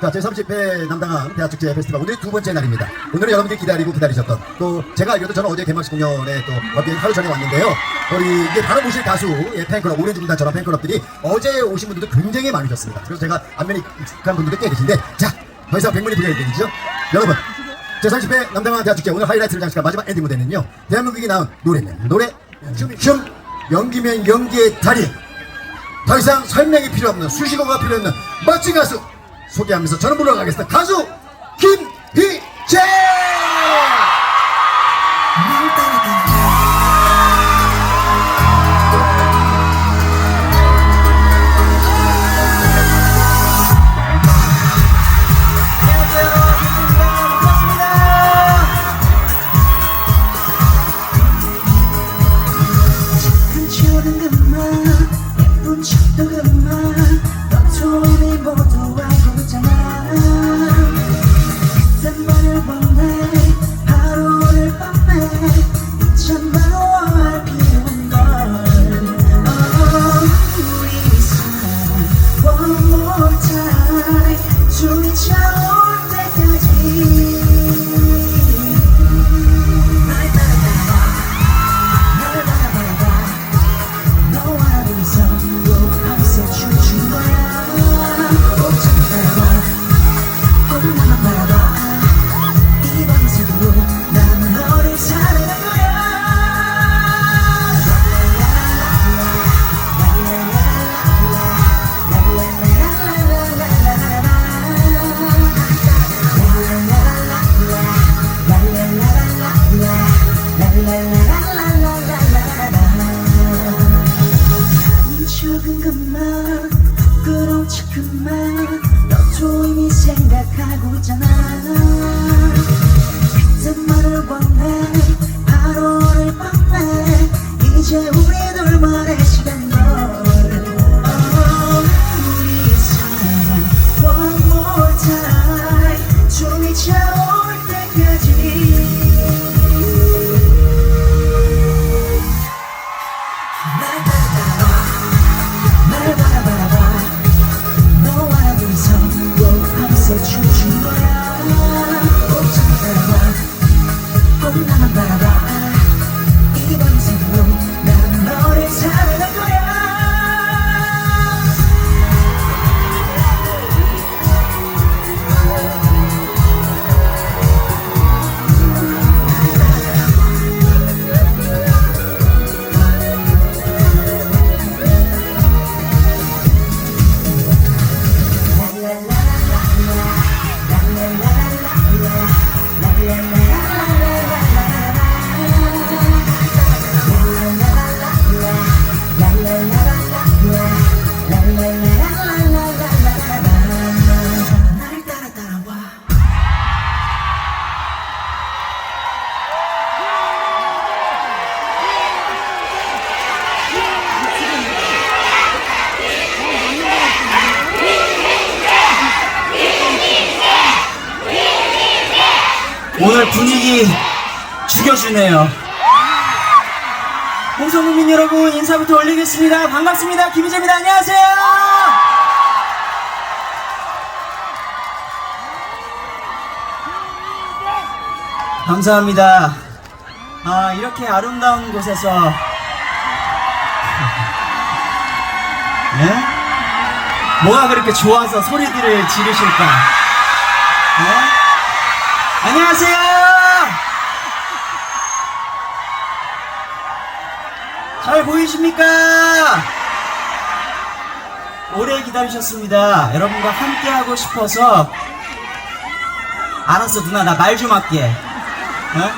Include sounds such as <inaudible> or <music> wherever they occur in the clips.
자, 제30회 남당항 대학축제 페스티벌 오늘 두 번째 날입니다. 오늘은 여러분들이 기다리고 기다리셨던 또 제가 알기로도 저는 어제 개막식 공연에 또 어디 하루 전에 왔는데요. 우리 이제 바로 모실 가수의 팬클럽 오렌지 군단처럼 팬클럽들이 어제 오신 분들도 굉장히 많으셨습니다. 그래서 제가 안면이 익숙한 분들도 꽤 계신데 자, 더 이상 백문이 불여일견이죠. 여러분, 제30회 남당항 대학축제 오늘 하이라이트를 장식한 마지막 엔딩 무대는요. 대한민국이 나온 노래는 노래, 춤, 연기면 연기의 달인 더 이상 설명이 필요 없는 수식어가 필요 없는 멋진 가수 소개하면서 저는 물러가겠습니다. 가수 김희재! 이밤 오늘 분위기 죽여주네요. 홍성국민 여러분 인사부터 올리겠습니다. 반갑습니다. 김희재입니다. 안녕하세요. 감사합니다. 아 이렇게 아름다운 곳에서 <laughs> 네? 뭐가 그렇게 좋아서 소리들을 지르실까? 네? 안녕하세요. 잘 보이십니까? 오래 기다리셨습니다. 여러분과 함께 하고 싶어서. 알았어, 누나, 나 말 좀 할게. 어?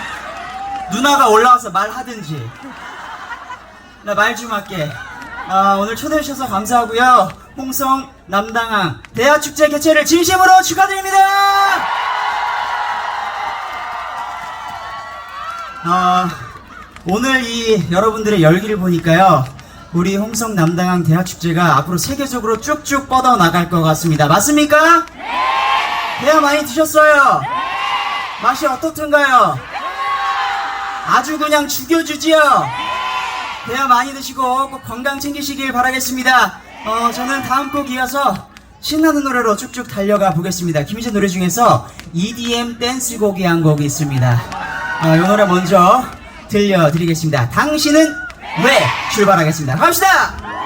누나가 올라와서 말하든지. 나 말 좀 할게. 아, 오늘 초대해 주셔서 감사하고요. 홍성 남당항 대하축제 개최를 진심으로 축하드립니다. 아, 오늘 이 여러분들의 열기를 보니까요. 우리 홍성 남당항 대하축제가 앞으로 세계적으로 쭉쭉 뻗어 나갈 것 같습니다. 맞습니까? 네. 대하 많이 드셨어요? 맛이 어떻든가요? 아주 그냥 죽여주지요. 대화 많이 드시고 꼭 건강 챙기시길 바라겠습니다. 어, 저는 다음 곡 이어서 신나는 노래로 쭉쭉 달려가 보겠습니다. 김희재 노래 중에서 EDM 댄스곡이 한 곡이 있습니다. 어, 이 노래 먼저 들려드리겠습니다. 당신은 왜 출발하겠습니다. 갑시다!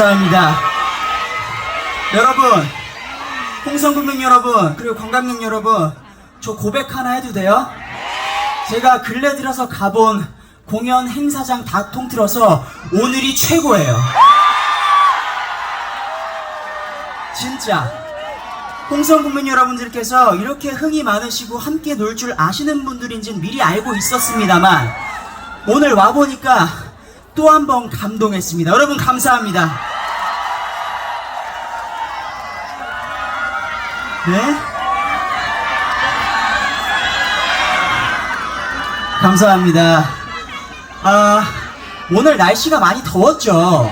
감사합니다. 여러분, 홍성국민 여러분, 그리고 관광객 여러분, 저 고백 하나 해도 돼요? 제가 근래 들어서 가본 공연 행사장 다 통틀어서 오늘이 최고예요. 진짜. 홍성국민 여러분들께서 이렇게 흥이 많으시고 함께 놀 줄 아시는 분들인지는 미리 알고 있었습니다만, 오늘 와보니까 또 한 번 감동했습니다. 여러분 감사합니다. 네? 감사합니다. 아, 오늘 날씨가 많이 더웠죠?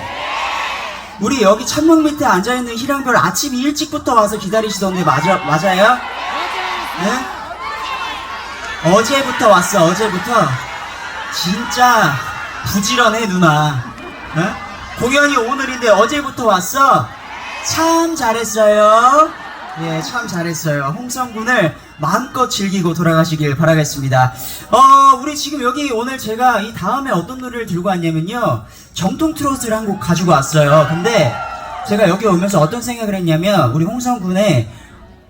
우리 여기 천문 밑에 앉아있는 희랑별 아침 일찍부터 와서 기다리시던데 맞아, 맞아요? 네? 어제부터 왔어, 어제부터. 진짜 부지런해, 누나. 어? 공연이 오늘인데 어제부터 왔어? 참 잘했어요. 예, 참 잘했어요. 홍성군을 마음껏 즐기고 돌아가시길 바라겠습니다. 어, 우리 지금 여기 오늘 제가 이 다음에 어떤 노래를 들고 왔냐면요. 정통 트로트를 한 곡 가지고 왔어요. 근데 제가 여기 오면서 어떤 생각을 했냐면, 우리 홍성군의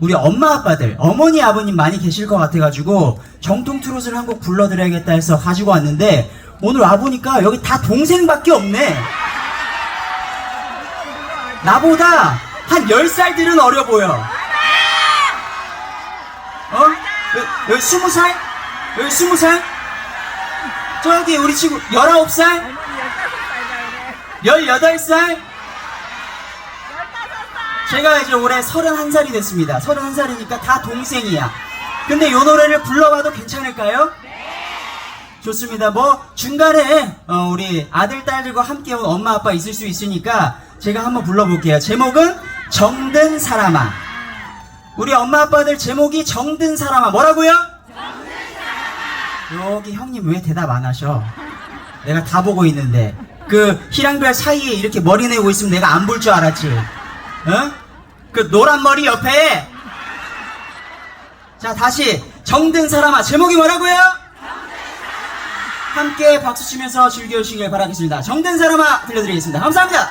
우리 엄마 아빠들, 어머니 아버님 많이 계실 것 같아가지고 정통 트롯을 한곡 불러드려야겠다 해서 가지고 왔는데 오늘 와보니까 여기 다 동생밖에 없네. 나보다 한 10살들은 어려 보여. 어? 여기, 여기 20살? 여기 20살? 저기 우리 친구 19살? 18살? 제가 이제 올해 31살이 됐습니다. 31살이니까 다 동생이야. 근데 요 노래를 불러봐도 괜찮을까요? 좋습니다. 뭐 중간에 어, 우리 아들 딸들과 함께 온 엄마 아빠 있을 수 있으니까 제가 한번 불러볼게요. 제목은 정든 사람아. 우리 엄마 아빠들 제목이 정든 사람아. 뭐라고요? 여기 형님 왜 대답 안 하셔? 내가 다 보고 있는데 그 희랑별 사이에 이렇게 머리 내고 있으면 내가 안 볼 줄 알았지. 어? 그 노란 머리 옆에 자 다시 정든 사람아 제목이 뭐라고요? 함께 박수 치면서 즐겨주시길 바라겠습니다. 정든 사람아 들려드리겠습니다. 감사합니다.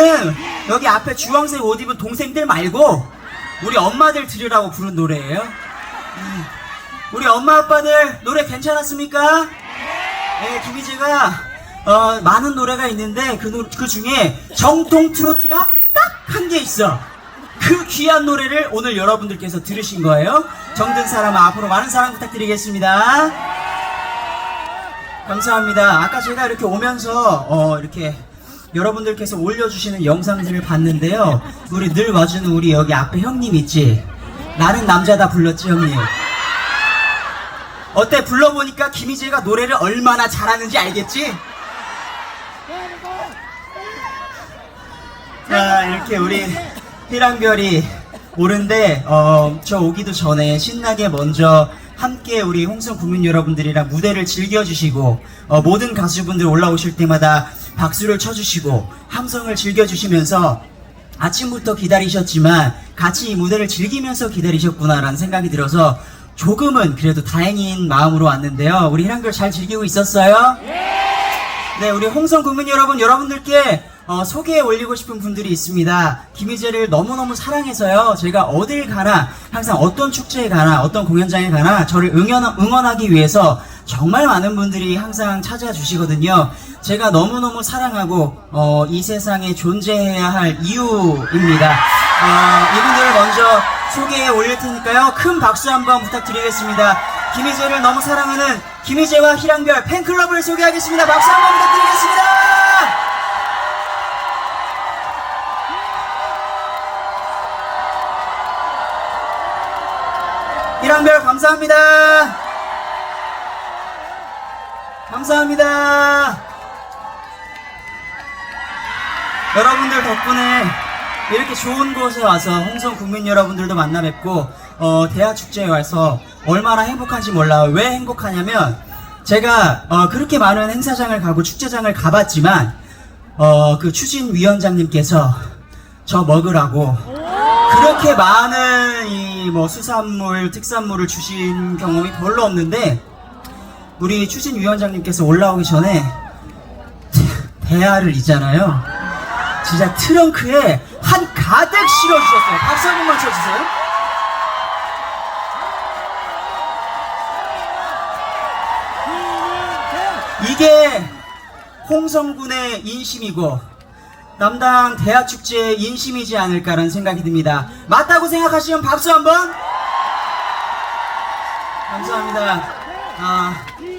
이 노래는 여기 앞에 주황색 옷 입은 동생들 말고 우리 엄마들 들으라고 부른 노래예요. 음. 우리 엄마 아빠들 노래 괜찮았습니까? 네, 김희재가 어, 많은 노래가 있는데 그, 노- 그 중에 정통 트로트가 딱 한 개 있어. 그 귀한 노래를 오늘 여러분들께서 들으신 거예요. 정든 사람아 앞으로 많은 사랑 부탁드리겠습니다. 감사합니다. 아까 제가 이렇게 오면서 어, 이렇게 여러분들께서 올려주시는 영상들을 봤는데요. 우리 늘 와주는 우리 여기 앞에 형님 있지? 나는 남자다 불렀지 형님. 어때 불러보니까 김희재가 노래를 얼마나 잘하는지 알겠지? 자 이렇게 우리 희랑별이 오는데 어, 저 오기도 전에 신나게 먼저 함께 우리 홍성 국민 여러분들이랑 무대를 즐겨주시고 어, 모든 가수분들 올라오실 때마다 박수를 쳐주시고 함성을 즐겨주시면서 아침부터 기다리셨지만 같이 이 무대를 즐기면서 기다리셨구나라는 생각이 들어서 조금은 그래도 다행인 마음으로 왔는데요. 우리 희랑별 잘 즐기고 있었어요? 네, 우리 홍성 국민 여러분, 여러분들께 어, 소개해 올리고 싶은 분들이 있습니다. 김희재를 너무너무 사랑해서요. 제가 어딜 가나, 항상 어떤 축제에 가나, 어떤 공연장에 가나, 저를 응원, 응원하기 위해서 정말 많은 분들이 항상 찾아주시거든요. 제가 너무너무 사랑하고, 어, 이 세상에 존재해야 할 이유입니다. 어, 이분들을 먼저 소개해 올릴 테니까요. 큰 박수 한번 부탁드리겠습니다. 김희재를 너무 사랑하는 김희재와 희랑별 팬클럽을 소개하겠습니다. 박수 한번 부탁드리겠습니다. 희랑별 감사합니다. 감사합니다. 여러분들 덕분에 이렇게 좋은 곳에 와서 홍성 국민 여러분들도 만나 뵙고 어, 대학 축제에 와서 얼마나 행복한지 몰라요. 왜 행복하냐면 제가 어, 그렇게 많은 행사장을 가고 축제장을 가봤지만 어, 그 추진 위원장님께서 저 먹으라고 그렇게 많은 이 뭐 수산물, 특산물을 주신 경험이 별로 없는데 우리 추진 위원장님께서 올라오기 전에 대야를 있잖아요. 진짜 트렁크에 한 가득 실어주셨어요. 박수 한 번만 쳐주세요. 이게 홍성군의 인심이고 남당 대학축제의 인심이지 않을까라는 생각이 듭니다. 맞다고 생각하시면 박수 한번. 감사합니다. 아, 네,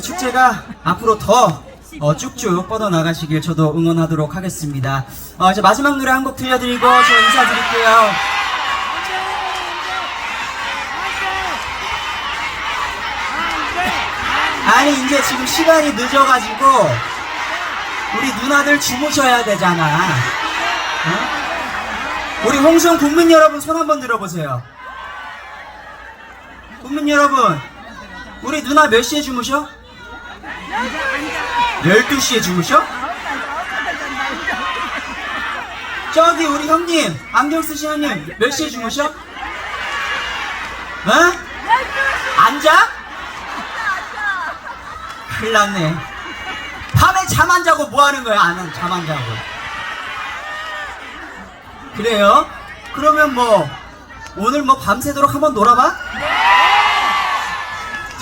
축제가 앞으로 더 어, 쭉쭉 뻗어나가시길 저도 응원하도록 하겠습니다. 어, 이제 마지막 노래 한 곡 들려드리고 저 인사드릴게요. 아니 이제 지금 시간이 늦어가지고 우리 누나들 주무셔야 되잖아. 어? 우리 홍성 국민 여러분 손 한번 들어보세요. 국민 여러분, 우리 누나 몇 시에 주무셔? 12시에 주무셔? 저기 우리 형님, 안경 쓰신 형님 몇 시에 주무셔? 어? 앉아? 큰일 났네. 밤에 잠 안 자고 뭐 하는 거야? 안, 잠 안 자고. 그래요? 그러면 뭐, 오늘 뭐 밤새도록 한번 놀아봐?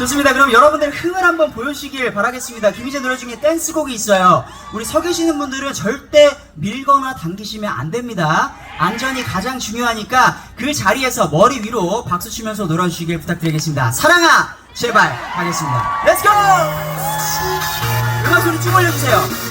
좋습니다. 그럼 여러분들 흥을 한번 보여주시길 바라겠습니다. 김희재 노래 중에 댄스곡이 있어요. 우리 서 계시는 분들은 절대 밀거나 당기시면 안 됩니다. 안전이 가장 중요하니까 그 자리에서 머리 위로 박수 치면서 놀아주시길 부탁드리겠습니다. 사랑아! 제발! 하겠습니다. 렛츠고! 음악 소리 쭉 올려주세요.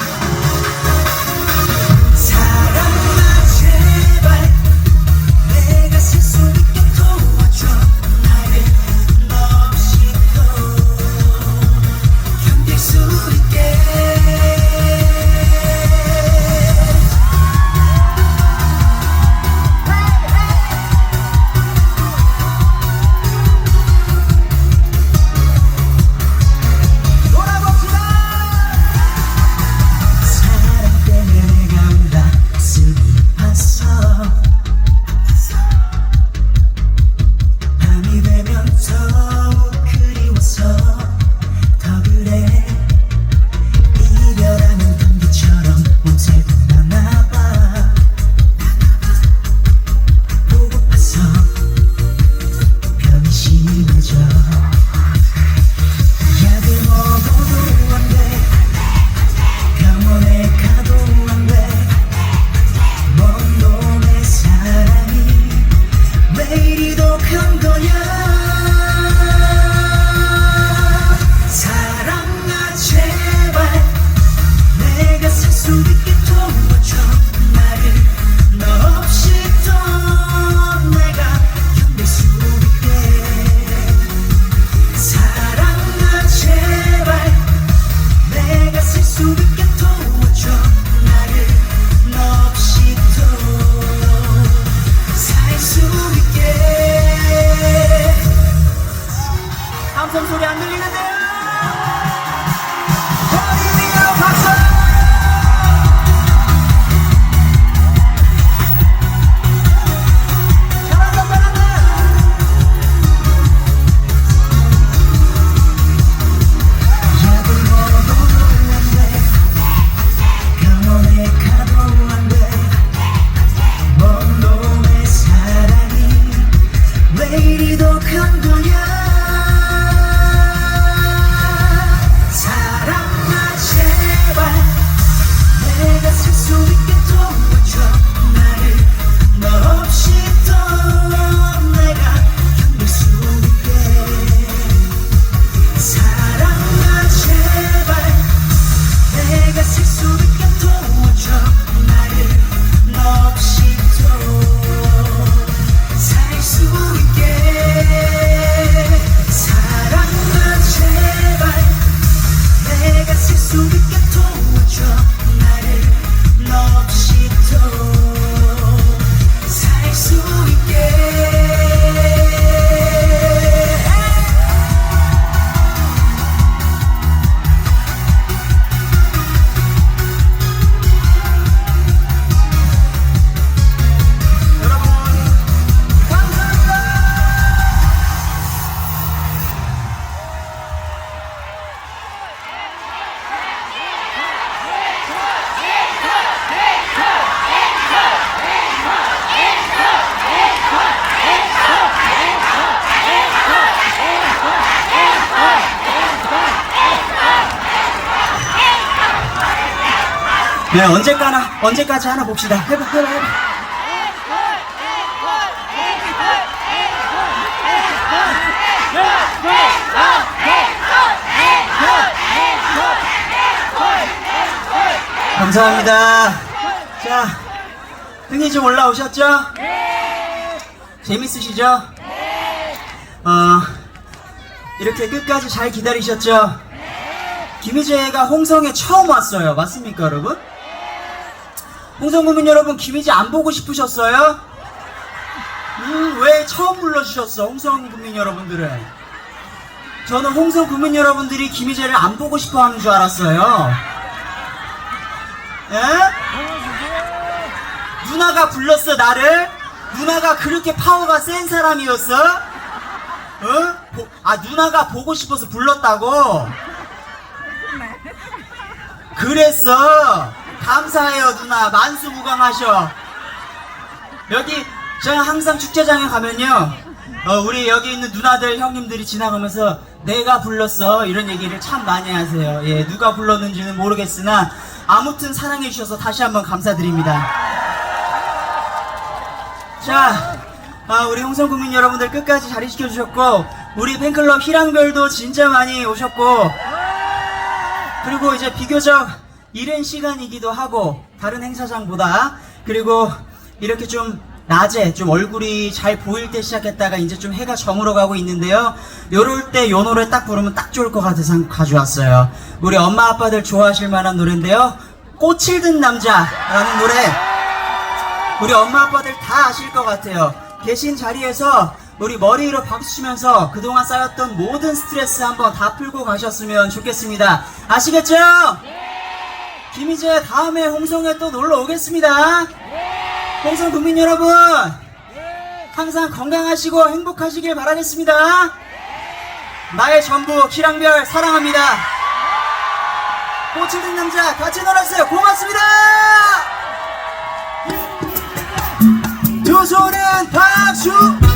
네 언제까나 언제까지 하나 봅시다. 해봐 해봐 해봐. 감사합니다. 자, 흥이 좀 올라오셨죠? 재밌으시죠? 어, 이렇게 끝까지 잘 기다리셨죠? 김희재가 홍성에 처음 왔어요. 맞습니까, 여러분? 홍성 국민 여러분, 김희재 안 보고 싶으셨어요? 음, 왜 처음 불러주셨어, 홍성 국민 여러분들은? 저는 홍성 국민 여러분들이 김희재를 안 보고 싶어 하는 줄 알았어요. 예? 누나가 불렀어 나를? 누나가 그렇게 파워가 센 사람이었어? 어? 보- 아 누나가 보고 싶어서 불렀다고? 그랬어 감사해요 누나. 만수무강하셔. 여기 저는 항상 축제장에 가면요. 어, 우리 여기 있는 누나들 형님들이 지나가면서 내가 불렀어. 이런 얘기를 참 많이 하세요. 예 누가 불렀는지는 모르겠으나 아무튼 사랑해 주셔서 다시 한번 감사드립니다. 자 아, 우리 홍성 국민 여러분들 끝까지 자리 지켜주셨고 우리 팬클럽 희랑별도 진짜 많이 오셨고 그리고 이제 비교적 이른 시간이기도 하고 다른 행사장보다 그리고 이렇게 좀 낮에 좀 얼굴이 잘 보일 때 시작했다가 이제 좀 해가 저물어 가고 있는데요. 요럴 때 요 노래 딱 부르면 딱 좋을 것 같아서 가져왔어요. 우리 엄마 아빠들 좋아하실 만한 노래인데요. 꽃을 든 남자라는 노래 우리 엄마 아빠들 다 아실 것 같아요. 계신 자리에서 우리 머리 위로 박수 치면서 그동안 쌓였던 모든 스트레스 한번 다 풀고 가셨으면 좋겠습니다. 아시겠죠? 김희재 다음에 홍성에 또 놀러 오겠습니다. 홍성 국민 여러분 항상 건강하시고 행복하시길 바라겠습니다. 나의 전부 키랑별 사랑합니다. 꽃을 든 남자 같이 놀았어요. 고맙습니다. 두 손은 박수!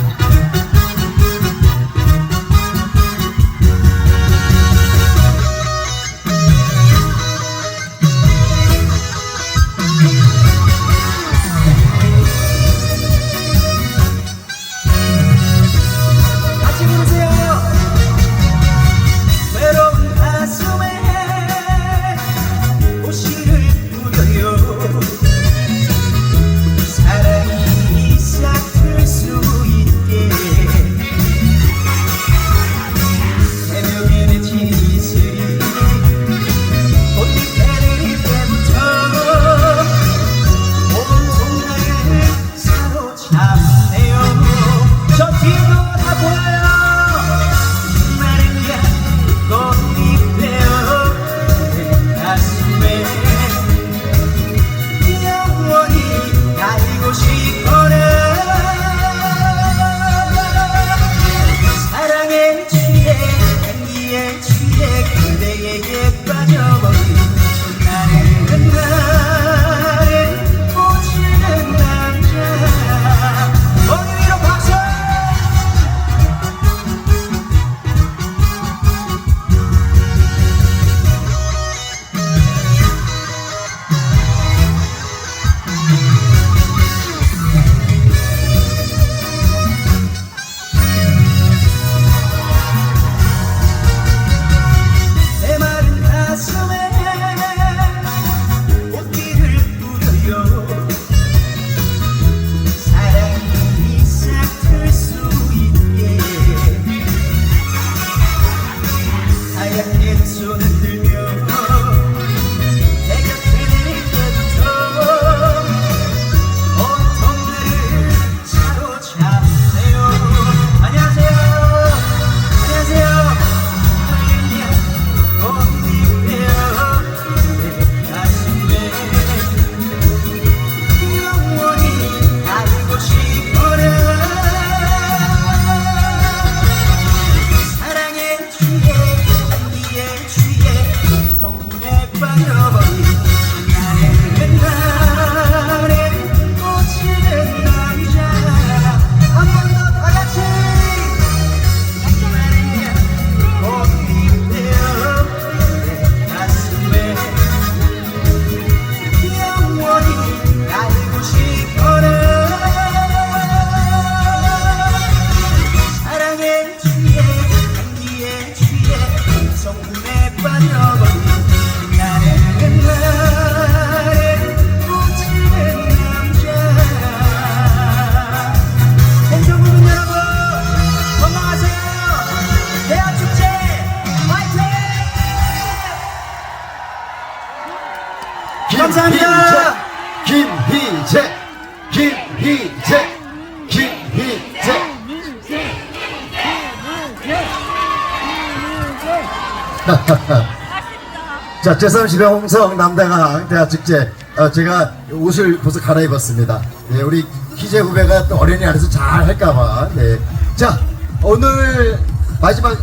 자, 제30회 홍성 남당항 대학축제 어, 제가 옷을 벌써 갈아입었습니다. 네, 우리 희재 후배가 또 어린이 안에서 잘 할까봐. 네. 자, 오늘 마지막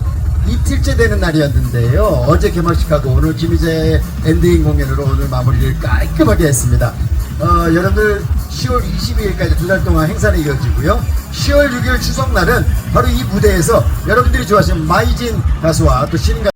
이틀째 되는 날이었는데요. 어제 개막식하고 오늘 김희재 엔딩 공연으로 오늘 마무리를 깔끔하게 했습니다. 어, 여러분들 10월 22일까지 두 달 동안 행사는 이어지고요. 10월 6일 추석날은 바로 이 무대에서 여러분들이 좋아하시는 마이진 가수와 또 신인 가수